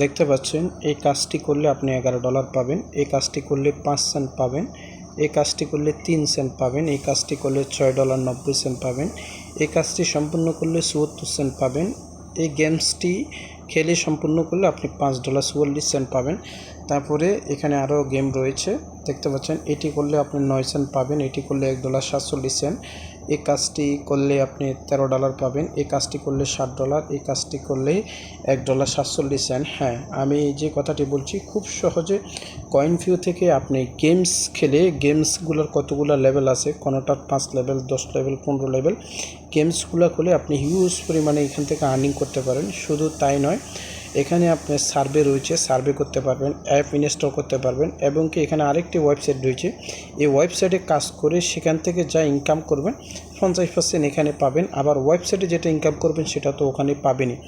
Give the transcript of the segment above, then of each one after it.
দেখতে পাচ্ছেন, এই কাজটি করলে আপনি এগারো ডলার পাবেন, এই কাজটি করলে পাঁচ সেন্ট পাবেন, এই কাজটি করলে তিন সেন্ট পাবেন, এই কাজটি করলে ছয় ডলার নব্বই সেন্ট পাবেন, এই কাজটি সম্পূর্ণ করলে চুয়াত্তর সেন্ট পাবেন, এই গেমসটি খেলে সম্পূর্ণ করলে আপনি পাঁচ ডলার চুয়াল্লিশ সেন্ট পাবেন। তারপরে এখানে আরও গেম রয়েছে, দেখতে পাচ্ছেন, এটি করলে আপনি নয় সেন্ট পাবেন, এটি করলে এক ডলার সাতচল্লিশ সেন্ট এই কাজটি করলে আপনি তেরো ডলার পাবেন, এই কাজটি করলে ষাট ডলার এই কাজটি করলে এক ডলার সাতচল্লিশ সেন্ট হ্যাঁ আমি যে কথাটি বলছি, খুব সহজে কয়েন ফিউ থেকে আপনি গেমস খেলে গেমসগুলোর কতগুলো লেভেল আছে, কোনোটার পাঁচ লেভেল দশ লেভেল পনেরো লেভেল গেমসগুলো খুলে আপনি হিউজ পরিমাণে এখান থেকে আর্নিং করতে পারেন। শুধু তাই নয় এখানে আপনার সার্ভে রয়েছে, সার্ভে করতে পারবেন, অ্যাপ ইনস্টল করতে পারবেন এবং কি এখানে আরেকটি ওয়েবসাইট রয়েছে। এই ওয়েবসাইটে কাজ করে সেখান থেকে যা ইনকাম করবেন, পঞ্চাশ পার্সেন্ট এখানে পাবেন। আবার ওয়েবসাইটে যেটা ইনকাম করবেন সেটা তো ওখানে পাবেনই।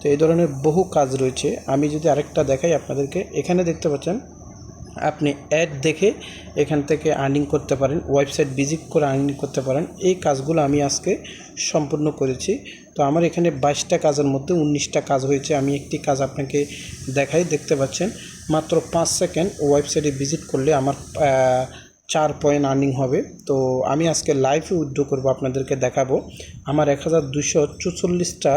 তো এই ধরনের বহু কাজ রয়েছে। আমি যদি আরেকটা দেখাই আপনাদেরকে, এখানে দেখতে পাচ্ছেন আপনি অ্যাড দেখে এখান থেকে আর্নিং করতে পারেন ওয়েবসাইট ভিজিট করে আর্নিং করতে পারেন। এই কাজগুলো আমি আজকে সম্পূর্ণ করেছি। তো আমার এখানে বাইশটা কাজের মধ্যে উনিশটা কাজ হয়েছে। আমি একটি কাজ আপনাকে দেখাই, দেখতে পাচ্ছেন। মাত্র পাঁচ সেকেন্ড ওয়েবসাইটে ভিজিট করলে আমার চার পয়েন্ট আর্নিং হবে। তো আমি আজকে লাইভে উইথড্র করব আপনাদেরকে দেখাবো। আমার এক হাজার দুশো চুচল্লিশটা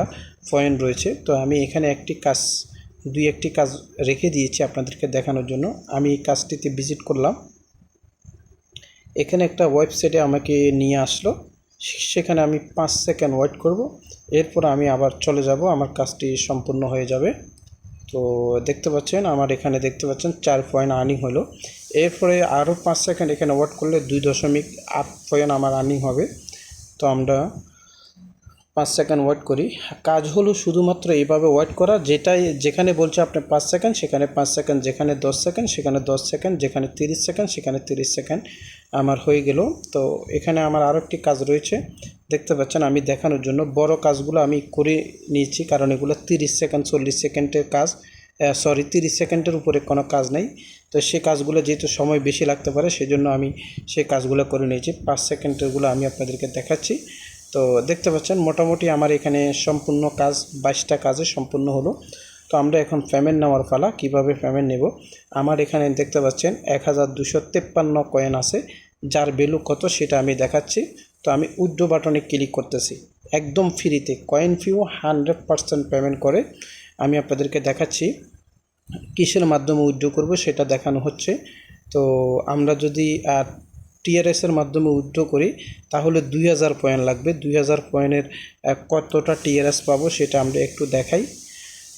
পয়েন্ট রয়েছে। তো আমি এখানে একটি কাজ দুই একটি কাজ রেখে দিয়েছি আপনাদেরকে দেখানোর জন্য। আমি কাজটিতে ভিজিট করলাম। এখানে একটা ওয়েবসাইটে আমাকে নিয়ে আসলো। সেখানে আমি পাঁচ সেকেন্ড ওয়েট করব। এরপর আমি আবার চলে যাব। আমার কাজটি সম্পূর্ণ হয়ে যাবে। তো দেখতে পাচ্ছেন, আমার এখানে দেখতে পাচ্ছেন চার পয়েন্ট আর্নিং হলো। এরপরে আরও পাঁচ সেকেন্ড এখানে ওয়েট করলে দুই দশমিক আট পয়েন্ট আমার আর্নিং হবে। তো আমরা পাঁচ সেকেন্ড ওয়েট করি। কাজ হলো শুধুমাত্র এইভাবে ওয়েট করা, যেটাই, যেখানে বলছে আপনি পাঁচ সেকেন্ড, সেখানে পাঁচ সেকেন্ড, যেখানে দশ সেকেন্ড, সেখানে দশ সেকেন্ড, যেখানে তিরিশ সেকেন্ড, সেখানে তিরিশ সেকেন্ড আমার হয়ে গেল। তো এখানে আমার আরও একটি কাজ রয়েছে। দেখতে পাচ্ছেন আমি দেখানোর জন্য বড় কাজগুলো আমি করে নিয়েছি, কারণ এগুলো তিরিশ সেকেন্ড, চল্লিশ সেকেন্ডের কাজ সরি তিরিশ সেকেন্ডের উপরে কোনো কাজ নেই। তো সেই কাজগুলো যেহেতু সময় বেশি লাগতে পারে, সেজন্য আমি সেই কাজগুলো করে নিয়েছি। পাঁচ সেকেন্ডেরগুলো আমি আপনাদেরকে দেখাচ্ছি। তো দেখতে পাচ্ছেন, মোটামুটি আমার এখানে সম্পূর্ণ কাজ, বাইশটা কাজে সম্পূর্ণ হলো। তো আমরা এখন পেমেন্ট নেওয়ার পালা, কীভাবে পেমেন্ট নেব? আমার এখানে দেখতে পাচ্ছেন, এক হাজার দুশো তেপ্পান্ন কয়েন আছে, যার ভ্যালু কত সেটা আমি দেখাচ্ছি। তো আমি উইথড্র বাটনে ক্লিক করতেছি। একদম ফ্রিতে coin few hundred percent payment করে। আমি আপনাদেরকে দেখাচ্ছি, কিসের মাধ্যমে উইথড্র করব সেটা দেখানো হচ্ছে। তো আমরা যদি টিআরএসের মাধ্যমে উইথড্র করি, তাহলে দুই হাজার পয়েন্ট লাগবে। দুই হাজার পয়েন্টের কতটা টিআরএস পাবো সেটা আমরা একটু দেখাই।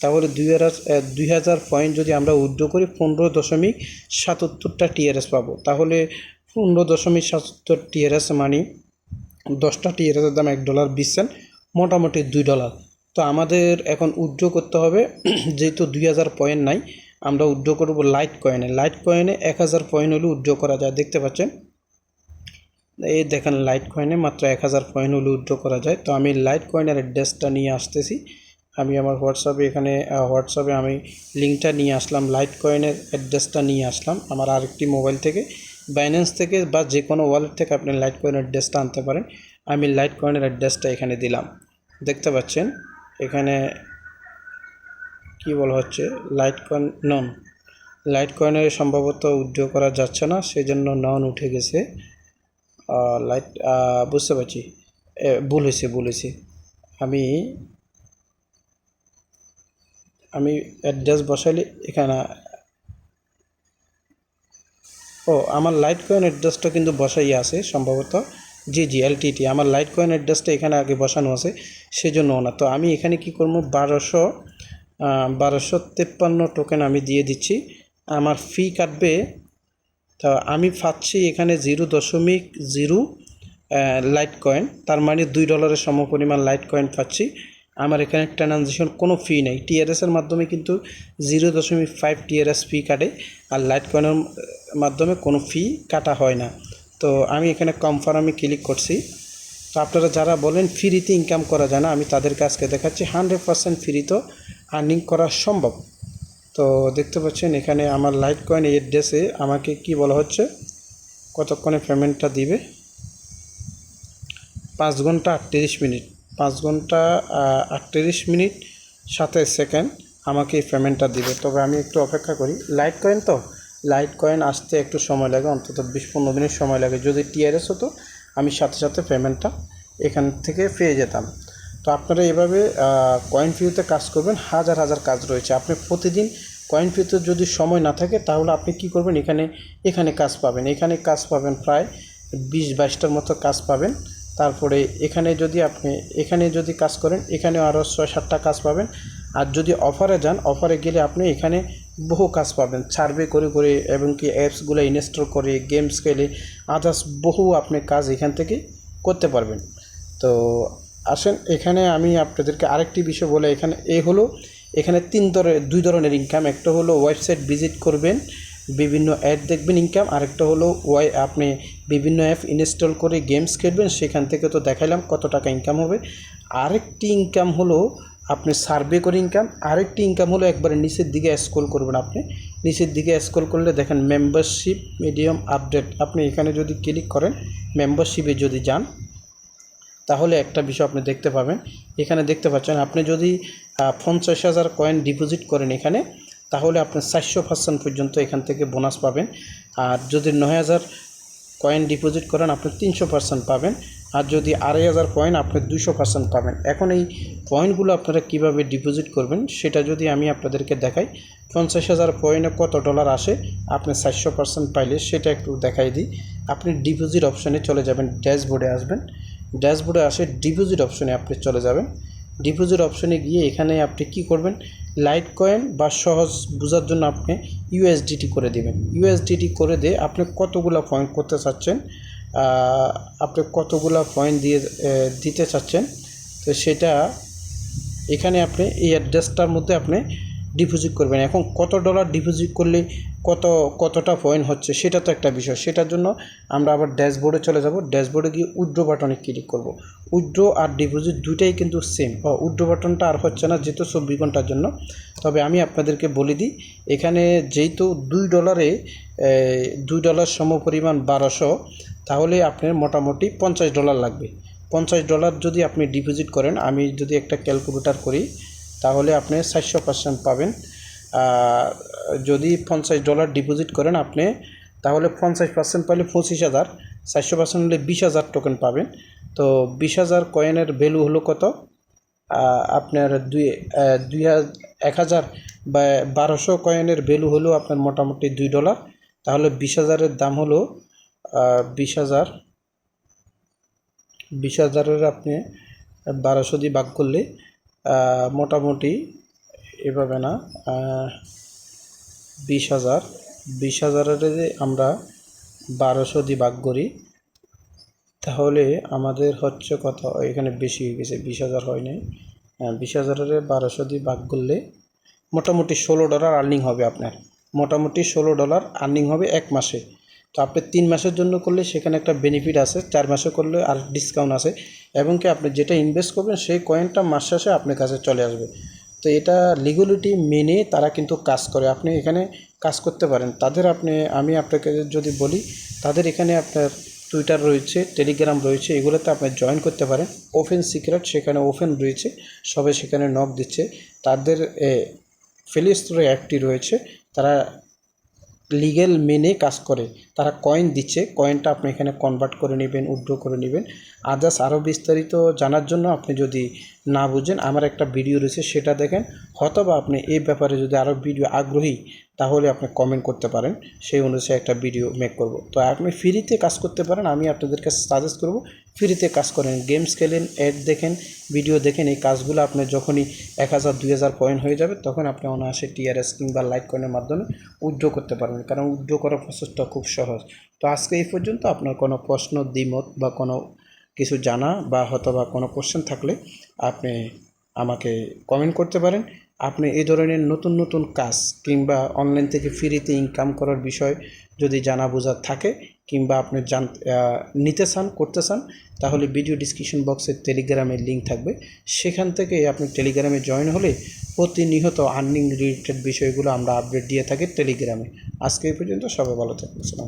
তাহলে দুই হাজার দুই হাজার পয়েন্ট যদি আমরা উইথড্র করি, পনেরো দশমিক সাতাত্তরটা টিআরএস পাবো। তাহলে পনেরো দশমিক সাতাত্তর টিআরএস মানে দশটা টিআরএসের দাম এক ডলার বিশ সেন্ট মোটামুটি দুই ডলার তো আমাদের এখন উইথড্র করতে হবে। যেহেতু দুই হাজার পয়েন্ট নাই, আমরা উইথড্র করব লাইট কয়েনে লাইট কয়েনে এক হাজার পয়েন্ট হলে উইথড্র করা যায়। দেখতে পাচ্ছেন? এই দেখেন লাইট কয়েনে মাত্র এক হাজার কয়েন হলে উইথড্র করা যায়। তো আমি লাইট কয়েনের অ্যাড্রেসটা নিয়ে আসতেছি। আমি আমার হোয়াটসঅ্যাপে এখানে হোয়াটসঅ্যাপে আমি লিঙ্কটা নিয়ে আসলাম লাইট কয়েনের অ্যাড্রেসটা নিয়ে আসলাম আমার আরেকটি মোবাইল থেকে। বাইন্যান্স থেকে বা যে কোনো ওয়ালেট থেকে আপনি লাইট কয়েনের অ্যাড্রেসটা আনতে পারেন। আমি লাইট কয়েনের অ্যাড্রেসটা এখানে দিলাম। দেখতে পাচ্ছেন? এখানে কি বলা হচ্ছে? লাইট কয়েন নন লাইট কয়েনের সম্ভবত উইথড্র করা যাচ্ছে না, সেজন্য নন উঠে গেছে। লাইট বুঝতে পারছি। ভুল হয়েছে ভুল হয়েছে। আমি আমি অ্যাড্রেস বসাইলে এখানে, ও, আমার লাইট কয়েন অ্যাড্রেসটা কিন্তু বসাই আছে সম্ভবত। জি জি এলটিটি আমার লাইট কয়েন অ্যাড্রেসটা এখানে আগে বসানো আছে, সেজন্য না। তো আমি এখানে কি করব? বারোশো বারোশো তেপ্পান্ন টোকেন আমি দিয়ে দিচ্ছি। আমার ফি কাটবে তা আমি পাচ্ছি এখানে জিরো দশমিক জিরো লাইট কয়েন তার মানে দুই ডলারের সমপরিমাণ লাইট কয়েন পাচ্ছি। আমার এখানে ট্রানজেকশন কোনো ফি নেই। টিআরএসের মাধ্যমে কিন্তু জিরো দশমিক ফাইভ টিআরএস ফি কাটে আর লাইট কয়েনের মাধ্যমে কোনো ফি কাটা হয় না। তো আমি এখানে কনফার্মে ক্লিক করছি। তো আপনারা যারা বলেন ফ্রিতে ইনকাম করা যায় না, আমি তাদেরকে আজকে দেখাচ্ছি। হান্ড্রেড পার্সেন্ট ফ্রি তো আর্নিং করা সম্ভব। তো দেখতে পাচ্ছেন, এখানে আমার লাইট কয়েন এই অ্যাড্রেসে আমাকে কি বলা হচ্ছে? কতক্ষণে পেমেন্টটা দিবে? পাঁচ ঘণ্টা আটত্রিশ মিনিট। পাঁচ ঘণ্টা আটত্রিশ মিনিট সাতাইশ সেকেন্ড আমাকে এই পেমেন্টটা দিবে। তবে আমি একটু অপেক্ষা করি। লাইট কয়েন তো? লাইট কয়েন আসতে একটু সময় লাগে, অন্তত বিশ পনেরো দিনের সময় লাগে। যদি টিআরএস হতো, আমি সাথে সাথে পেমেন্টটা এখান থেকে পেয়ে যেতাম। আপনারা এভাবে কয়েন ফিউতে কাজ করবেন, হাজার হাজার কাজ রয়েছে। আপনি প্রতিদিন কয়েন ফিউতে যদি সময় না থাকে, তাহলে আপনি কি করবেন? এখানে এখানে কাজ পাবেন। এখানে কাজ পাবেন প্রায় বিশ, বাইশটার মতো কাজ পাবেন। তারপরে এখানে যদি আপনি, এখানে যদি কাজ করেন এখানে আরও ছয়, সাতটা কাজ পাবেন। আর যদি অফারে যান, অফারে গেলে আপনি এখানে বহু কাজ পাবেন। সার্ভে করে করে এবং কি অ্যাপসগুলো ইনস্টল করে গেমস খেলে আদার্স বহু আপনি কাজ এখান থেকে করতে পারবেন। তো আসেন, এখানে আমি আপনাদেরকে আরেকটি বিষয় বলে এখানে এ হলো, এখানে তিন ধরনের, দুই ধরনের ইনকাম একটা হলো ওয়েবসাইট ভিজিট করবেন, বিভিন্ন অ্যাড দেখবেন ইনকাম আরেকটা হলো ওয়াই আপনি বিভিন্ন অ্যাপ ইনস্টল করে গেমস খেলবেন, সেখান থেকে তো দেখাইলাম কত টাকা ইনকাম হবে। আরেকটি ইনকাম হলো আপনি সার্ভে করে ইনকাম আরেকটি ইনকাম হলো একবারে নিচের দিকে স্ক্রল করবেন আপনি। নিচের দিকে স্ক্রল করলে দেখেন মেম্বারশিপ মিডিয়াম আপডেট আপনি এখানে যদি ক্লিক করেন মেম্বারশিপে যদি যান তাহলে একটা বিষয় আপনি দেখতে পাবেন। এখানে দেখতে পাচ্ছেন, আপনি যদি পঞ্চাশ হাজার কয়েন ডিপোজিট করেন এখানে, তাহলে আপনি চারশো পার্সেন্ট পর্যন্ত এখান থেকে বোনাস পাবেন। আর যদি নয় হাজার কয়েন ডিপোজিট করেন, আপনি তিনশো পার্সেন্ট পাবেন। আর যদি আড়াই হাজার কয়েন আপনি দুশো পার্সেন্ট পাবেন। এখন এই কয়েনগুলো আপনারা কীভাবে ডিপোজিট করবেন, সেটা যদি আমি আপনাদেরকে দেখাই। পঞ্চাশ হাজার পয়েন্টে কত ডলার আসে, আপনি চারশো পার্সেন্ট পাইলে সেটা একটু দেখাই দিই। আপনি ডিপোজিট অপশানে চলে যাবেন ড্যাশবোর্ডে আসবেন। ড্যাশবোর্ডে আসে ডিপোজিট অপশনে আপনি চলে যাবেন। ডিপোজিট অপশনে গিয়ে এখানে আপনি কি করবেন? লাইট কয়েন বা সহজ বোঝার জন্য আপনি ইউএসডিটি করে দিবেন। ইউএসডিটি করে দিয়ে আপনি কতগুলো পয়েন্ট করতে চাচ্ছেন? আপনি কতগুলো পয়েন্ট দিয়ে দিতে চাচ্ছেন? তো সেটা এখানে আপনি এই অ্যাড্রেসটার মধ্যে আপনি ডিপোজিট করবেন। এখন কত ডলার ডিপোজিট করলে কত, কতটা পয়েন্ট হচ্ছে সেটা তো একটা বিষয়। সেটার জন্য আমরা আবার ড্যাশবোর্ডে চলে যাব। ড্যাশবোর্ডে গিয়ে উইড্রো বাটনে ক্লিক করব। উইড্রো আর ডিপোজিট দুইটাই কিন্তু সেম বা উইড্রো বাটনটা আর হচ্ছে না যেহেতু চব্বিশ ঘণ্টার জন্য। তবে আমি আপনাদেরকে বলে দিই, এখানে যেহেতু দুই ডলারে দুই ডলার সম পরিমাণ বারোশো, তাহলে আপনার মোটামুটি পঞ্চাশ ডলার লাগবে। পঞ্চাশ ডলার যদি আপনি ডিপোজিট করেন, আমি যদি একটা ক্যালকুলেটার করি, তাহলে আপনি চারশো পার্সেন্ট পাবেন। যদি পঞ্চাশ ডলার ডিপোজিট করেন আপনি, তাহলে পঞ্চাশ পার্সেন্ট পাইলে পঁচিশ হাজার, চারশো পার্সেন্ট হলে বিশ হাজার টোকেন পাবেন। তো বিশ হাজার কয়েনের ভ্যালু হলো কত? আপনার দুই দুই এক হাজার বা বারোশো কয়েনের ভ্যালু হলো আপনার মোটামুটি দুই ডলার তাহলে বিশ হাজারের দাম হলো বিশ হাজার, বিশ হাজারের আপনি বারোশো দিয়ে ভাগ করলে মোটামুটি এভাবে না বিশ হাজার বিশ হাজারের যে আমরা বারোশো দিয়ে ভাগ করি তাহলে আমাদের হচ্ছে কত? এখানে বেশি হয়ে গেছে বিশ হাজার হয় নাই। হ্যাঁ, বিশ হাজারের বারোশো দিয়ে ভাগ করলে মোটামুটি ষোলো ডলার আর্নিং হবে আপনার। মোটামুটি ষোলো ডলার আর্নিং হবে এক মাসে। তো আপনি তিন মাসের জন্য করলে সেখানে একটা বেনিফিট আছে চার মাসে করলে আর ডিসকাউন্ট আছে। এবং কি আপনি যেটা ইনভেস্ট করবেন সেই কয়েনটা মাস শেষে আপনার কাছে চলে আসবে। তো এটা লিগ্যালিটি মেনে তারা কিন্তু কাজ করে। আপনি এখানে কাজ করতে পারেন। তাদের আপনি, আমি আপনাকে যদি বলি, তাদের এখানে আপনার টুইটার রয়েছে টেলিগ্রাম রয়েছে, এগুলোতে আপনি জয়েন করতে পারেন। ওপেন সিক্রেট সেখানে ওপেন রয়েছে সবে সেখানে নক দিচ্ছে। তাদের প্লে স্টোরে অ্যাপটি রয়েছে। তারা লিগেল মেনে কাজ করে। তারা কয়েন দিচ্ছে কয়েনটা আপনি এখানে কনভার্ট করে নেবেন উইথড্র করে নেবেন। আদার্স আরও বিস্তারিত জানার জন্য আপনি যদি না বুঝেন, আমার একটা ভিডিও রয়েছে, সেটা দেখেন। হয়তোবা আপনি এই ব্যাপারে যদি আরও ভিডিও আগ্রহী তাহলে আপনি কমেন্ট করতে পারেন। সেই অনুযায়ী একটা ভিডিও মেক করব। তো আপনি ফ্রিতে কাজ করতে পারেন, আমি আপনাদেরকে সাজেস্ট করব ফ্রিতে কাজ করেন গেমস খেলেন অ্যাড দেখেন ভিডিও দেখেন, এই কাজগুলো আপনি যখনই এক হাজার, দুই হাজার পয়েন্ট হয়ে যাবে, তখন আপনি অনায়াসে টিআরএস কিংবা লাইক কয়েনের মাধ্যমে উইথড্র করতে পারবেন। কারণ উইথড্র করার প্রসেসটা খুব সহজ। তো আজকে এই পর্যন্ত, আপনার কোনো প্রশ্ন, দ্বিমত বা কোনো কিছু জানা বা হয়তো বা কোনো কোশ্চেন থাকলে আপনি আমাকে কমেন্ট করতে পারেন। আপনি এই ধরনের নতুন নতুন কাজ কিংবা অনলাইন থেকে ফ্রিতে ইনকাম করার বিষয় যদি জানা বোঝার থাকে কিংবা আপনি জান নিতে চান, করতে চান, তাহলে ভিডিও ডিসক্রিপশন বক্সে টেলিগ্রামের লিঙ্ক থাকবে। সেখান থেকে আপনি টেলিগ্রামে জয়েন হলে প্রতিনিয়ত আর্নিং রিলেটেড বিষয়গুলো আমরা আপডেট দিয়ে থাকি টেলিগ্রামে আজকে এই পর্যন্ত সবাই ভালো আলাইকুম।